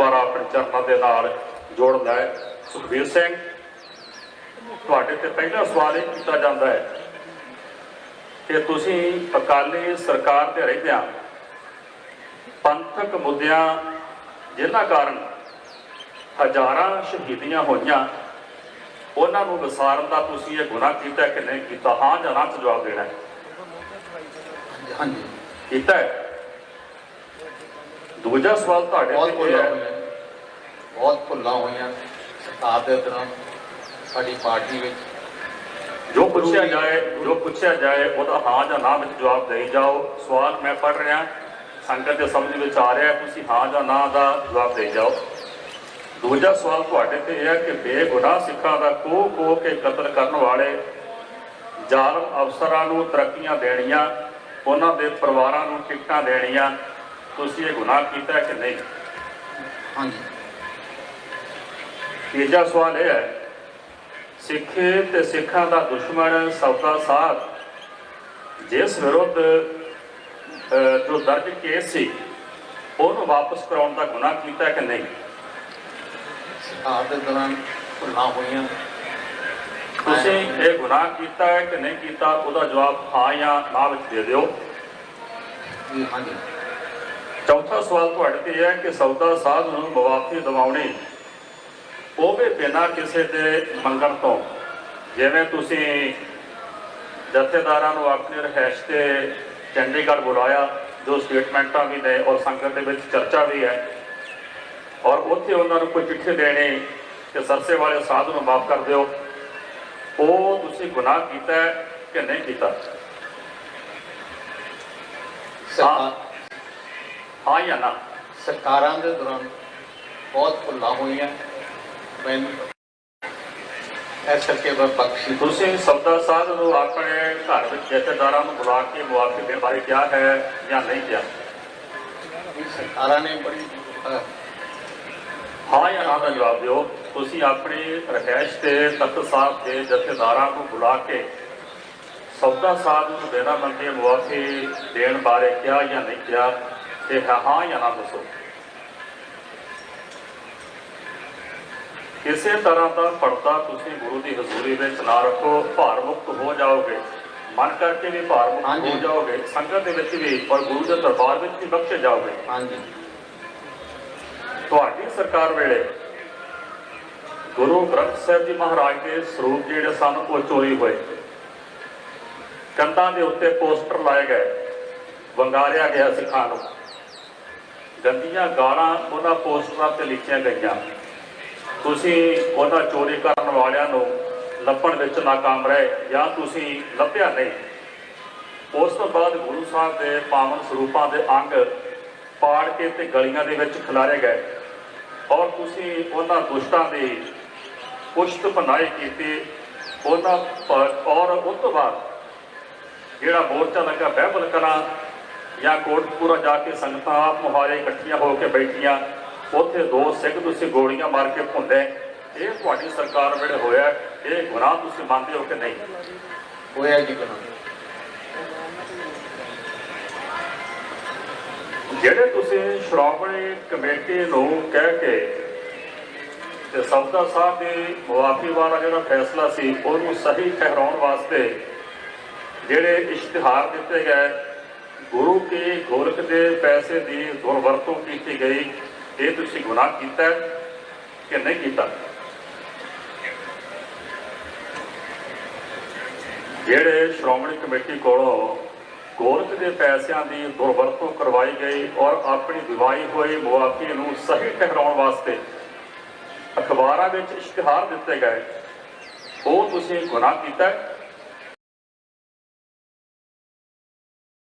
ਦੁਬਾਰਾ ਆਪਣੇ ਚਰਨਾਂ ਦੇ ਨਾਲ ਜੋੜਦਾ ਹੈ ਸੁਖਬੀਰ ਸਿੰਘ ਤੁਹਾਡੇ ਤੇ ਪਹਿਲਾ ਸਵਾਲ ਇਹ ਕੀਤਾ ਜਾਂਦਾ ਹੈ ਕਿ ਤੁਸੀਂ ਅਕਾਲੀ ਸਰਕਾਰ ਤੇ ਰਹਿੰਦਿਆਂ ਪੰਥਕ ਮੁੱਦਿਆਂ ਜਿਨ੍ਹਾਂ ਕਾਰਨ ਹਜ਼ਾਰਾਂ ਸ਼ਹੀਦੀਆਂ ਹੋਈਆਂ ਉਹਨਾਂ ਨੂੰ ਵਿਸਾਰਨ ਦਾ ਤੁਸੀਂ ਇਹ ਗੁਨਾਹ ਕੀਤਾ ਕਿ ਨਹੀਂ ਕੀਤਾ? ਹਾਂ ਜਾਂ ਨਾ ਜਵਾਬ ਦੇਣਾ ਹੈ? ਹਾਂਜੀ। ਕੀਤਾ ਹੈ? ਦੂਜਾ ਸਵਾਲ ਤੁਹਾਡੇ ਬਹੁਤ ਤੇ ਇਹ ਭੁੱਲਾਂ ਹੈ। ਹੋਈਆਂ। ਬਹੁਤ ਭੁੱਲਾਂ ਹੋਈਆਂ ਸਰਕਾਰ ਦੇ ਦੌਰਾਨ ਸਾਡੀ ਪਾਰਟੀ ਵਿੱਚ। ਜੋ ਪੁੱਛਿਆ ਜਾਏ ਜੋ ਪੁੱਛਿਆ ਜਾਏ ਉਹਦਾ ਹਾਂ ਜਾਂ ਨਾ ਵਿੱਚ ਜਵਾਬ ਦੇਈ ਜਾਓ। ਸਵਾਲ ਮੈਂ ਪੜ੍ਹ ਰਿਹਾ ਸੰਗਤ ਦੇ ਸਮਝ ਵਿੱਚ ਆ ਰਿਹਾ ਤੁਸੀਂ ਹਾਂ ਜਾਂ ਨਾ ਦਾ ਜਵਾਬ ਦੇਈ ਜਾਓ। ਦੂਜਾ ਸਵਾਲ ਤੁਹਾਡੇ ਤੇ ਇਹ ਹੈ ਕਿ ਬੇਗੁਨਾਹ ਸਿੱਖਾਂ ਦਾ ਕੋਹ ਕੋਹ ਕੇ ਕਤਲ ਕਰਨ ਵਾਲੇ ਜ਼ਾਲਮ ਅਫਸਰਾਂ ਨੂੰ ਤਰੱਕੀਆਂ ਦੇਣੀਆਂ ਉਹਨਾਂ ਦੇ ਪਰਿਵਾਰਾਂ ਨੂੰ ਟਿਕਟਾਂ ਦੇਣੀਆਂ ਤੁਸੀਂ ਇਹ ਗੁਨਾਹ ਕੀਤਾ ਹੈ ਕਿ ਨਹੀਂ? ਹਾਂਜੀ। ਤੀਜਾ ਸਵਾਲ ਇਹ ਹੈ ਸਿੱਖੇ ਤੇ ਸਿੱਖਾਂ ਦਾ ਦੁਸ਼ਮਣ ਸੌਦਾ ਸਾਧ ਜਿਸ ਵਿਰੁੱਧ ਜੋ ਦਰਜ ਕੇਸ ਸੀ ਉਹਨੂੰ ਵਾਪਸ ਕਰਾਉਣ ਦਾ ਗੁਨਾਹ ਕੀਤਾ ਹੈ ਕਿ ਨਹੀਂ? ਸਰਕਾਰ ਦੇ ਦੌਰਾਨ ਭੁੱਲਾਂ ਹੋਈਆਂ। ਤੁਸੀਂ ਇਹ ਗੁਨਾਹ ਕੀਤਾ ਹੈ ਕਿ ਨਹੀਂ ਕੀਤਾ? ਉਹਦਾ ਜਵਾਬ ਹਾਂ ਜਾਂ ਨਾ ਵਿੱਚ ਦੇ ਦਿਓ। ਜੀ ਹਾਂਜੀ। ਚੌਥਾ ਸਵਾਲ ਤੁਹਾਡੇ ਤੇ ਹੈ ਕਿ ਸੌਦਾ ਸਾਧ ਨੂੰ ਮਵਾਫੀ ਦਿਵਾਉਣੀ ਉਹ ਵੀ ਬਿਨਾਂ ਕਿਸੇ ਦੇ ਮੰਗਣ ਤੋਂ। ਜਿਵੇਂ ਤੁਸੀਂ ਜਥੇਦਾਰਾਂ ਨੂੰ ਆਪਣੇ ਰਹਿਸ਼ ਤੇ ਚੰਡੀਗੜ੍ਹ ਬੁਲਾਇਆ ਜੋ ਸਟੇਟਮੈਂਟਾਂ ਵੀ ਨੇ ਔਰ ਸੰਗਤ ਦੇ ਵਿੱਚ ਚਰਚਾ ਵੀ ਹੈ ਔਰ ਉੱਥੇ ਉਹਨਾਂ ਨੂੰ ਕੋਈ ਚਿੱਠੀ ਦੇਣੀ ਕਿ ਸਰਸੇ ਵਾਲੇ ਸਾਧ ਨੂੰ ਮਾਫ ਕਰ ਦਿਓ ਉਹ ਤੁਸੀਂ ਗੁਨਾਹ ਕੀਤਾ ਕਿ ਨਹੀਂ ਕੀਤਾ? ਸਰਕਾਰ ਹਾਂ ਜਾਂ ਨਾ? ਸਰਕਾਰਾਂ ਦੇ ਦੌਰਾਨ ਬਹੁਤ ਭੁੱਲਾਂ ਹੋਈਆਂ। ਮੈਂ ਇਸ ਕਰਕੇ ਮੈਂ ਬਖਸ਼ੀ ਤੁਸੀਂ ਸਬਦਾ ਸਾਧ ਨੂੰ ਆਪਣੇ ਘਰ ਵਿੱਚ ਜਥੇਦਾਰਾਂ ਨੂੰ ਬੁਲਾ ਕੇ ਮੁਆਫੀ ਦੇ ਬਾਰੇ ਕਿਹਾ ਹੈ ਜਾਂ ਨਹੀਂ ਕਿਹਾ? ਸਰਕਾਰਾਂ ਨੇ ਬੜੀ ਹਾਂ ਜਾਂ ਨਾ ਦਾ ਜਵਾਬ ਦਿਓ। ਤੁਸੀਂ ਆਪਣੇ ਰਹਿਸ਼ ਤੇ ਤਖਤ ਸਾਹਿਬ ਦੇ ਜਥੇਦਾਰਾਂ ਨੂੰ ਬੁਲਾ ਕੇ ਸਬਦਾ ਸਾਧ ਨੂੰ ਦੇਣਾ ਮੰਗੇ ਮੁਆਫੀ ਦੇਣ ਬਾਰੇ ਕਿਹਾ ਜਾਂ ਨਹੀਂ ਕਿਹਾ? ਤੇ ਹਾਂ ਹਾਂ ਜਾਂ ਨਾ ਦੱਸੋ। ਕਿਸੇ ਤਰ੍ਹਾਂ ਦਾ ਪਰਦਾ ਤੁਸੀਂ ਗੁਰੂ ਦੀ ਹਜ਼ੂਰੀ ਵਿੱਚ ਨਾ ਰੱਖੋ ਭਾਰ ਮੁਕਤ ਹੋ ਜਾਓਗੇ। ਮਨ ਕਰਕੇ ਵੀ ਭਾਰ ਮੁਕਤ। ਹੋ ਜਾਓਗੇ। ਸੰਗਤ ਦੇ ਵਿੱਚ ਵੀ ਔਰ ਗੁਰੂ ਦੇ ਦਰਬਾਰ ਵਿੱਚ ਵੀ ਬਖਸ਼ੇ ਜਾਓਗੇ। ਹਾਂਜੀ। ਤੁਹਾਡੀ ਸਰਕਾਰ ਵੇਲੇ ਗੁਰੂ ਗ੍ਰੰਥ ਸਾਹਿਬ ਜੀ ਮਹਾਰਾਜ ਦੇ ਸਰੂਪ ਜਿਹੜੇ ਸਨ ਉਹ ਚੋਰੀ ਹੋਏ। ਕੰਧਾਂ ਦੇ ਉੱਤੇ ਪੋਸਟਰ ਲਾਏ ਗਏ। ਵੰਗਾਰਿਆ ਗਿਆ ਸਿੱਖਾਂ ਨੂੰ। ਗੰਦੀਆਂ ਗਾਲਾਂ ਉਹਨਾਂ ਪੋਸਟਰਾਂ ਤੇ ਲਿਖੀਆਂ ਗਈਆਂ। ਤੁਸੀਂ ਉਹਨਾਂ ਚੋਰੀ ਕਰਨ ਵਾਲਿਆਂ ਨੂੰ ਲੱਭਣ ਵਿੱਚ ਨਾਕਾਮ ਰਹੇ ਜਾਂ ਤੁਸੀਂ ਲੱਭਿਆ ਨਹੀਂ। ਉਸ ਤੋਂ ਬਾਅਦ ਗੁਰੂ ਸਾਹਿਬ ਦੇ ਪਾਵਨ ਸਰੂਪਾਂ ਦੇ ਅੰਗ ਪਾੜ ਕੇ ਤੇ ਗਲੀਆਂ ਦੇ ਵਿੱਚ ਖਿਲਾਰੇ ਗਏ ਔਰ ਤੁਸੀਂ ਉਹਨਾਂ ਦੁਸ਼ਟਾਂ ਦੀ ਪੁਸ਼ਤ ਭਨਾਈ ਕੀਤੀ। ਉਹਨਾਂ ਔਰ ਉਸ ਤੋਂ ਬਾਅਦ ਜਿਹੜਾ ਮੋਰਚਾ ਲੱਗਾ ਬਹਿਬਲ ਕਰਾਂ ਜਾਂ ਕੋਟਪੂਰਾ ਜਾ ਕੇ ਸੰਗਤਾਂ ਆਪ ਮੁਹਾਰੇ ਇਕੱਠੀਆਂ ਹੋ ਕੇ ਬੈਠੀਆਂ ਉੱਥੇ ਦੋ ਸਿੱਖ ਤੁਸੀਂ ਗੋਲੀਆਂ ਮਾਰ ਕੇ ਭੁੰਦੇ ਇਹ ਤੁਹਾਡੀ ਸਰਕਾਰ ਵੇਲੇ ਹੋਇਆ ਇਹ ਗੁਨਾਹ ਤੁਸੀਂ ਮੰਨਦੇ ਹੋ ਕਿ ਨਹੀਂ? ਹੋਇਆ ਜੀ ਗੁਨਾਹ? ਜਿਹੜੇ ਤੁਸੀਂ ਸ਼੍ਰੋਮਣੀ ਕਮੇਟੀ ਨੂੰ ਕਹਿ ਕੇ ਤੇ ਸਬਦਾ ਸਾਹਿਬ ਦੀ ਮੁਆਫੀ ਵਾਲਾ ਜਿਹੜਾ ਫੈਸਲਾ ਸੀ ਉਹਨੂੰ ਸਹੀ ਠਹਿਰਾਉਣ ਵਾਸਤੇ ਜਿਹੜੇ ਇਸ਼ਤਿਹਾਰ ਦਿੱਤੇ ਗਏ ਗੁਰੂ ਕੇ ਗੋਰਖ ਦੇ ਪੈਸੇ ਦੀ ਦੁਰਵਰਤੋਂ ਕੀਤੀ ਗਈ, ਇਹ ਤੁਸੀਂ ਗੁਨਾਹ ਕੀਤਾ ਕਿ ਨਹੀਂ ਕੀਤਾ? ਜਿਹੜੇ ਸ਼੍ਰੋਮਣੀ ਕਮੇਟੀ ਕੋਲੋਂ ਗੋਰਖ ਦੇ ਪੈਸਿਆਂ ਦੀ ਦੁਰਵਰਤੋਂ ਕਰਵਾਈ ਗਈ ਔਰ ਆਪਣੀ ਦਿਵਾਈ ਹੋਈ ਮੁਆਫੀ ਨੂੰ ਸਹੀ ਠਹਿਰਾਉਣ ਵਾਸਤੇ ਅਖਬਾਰਾਂ ਵਿੱਚ ਇਸ਼ਤਿਹਾਰ ਦਿੱਤੇ ਗਏ, ਉਹ ਤੁਸੀਂ ਗੁਨਾਹ ਕੀਤਾ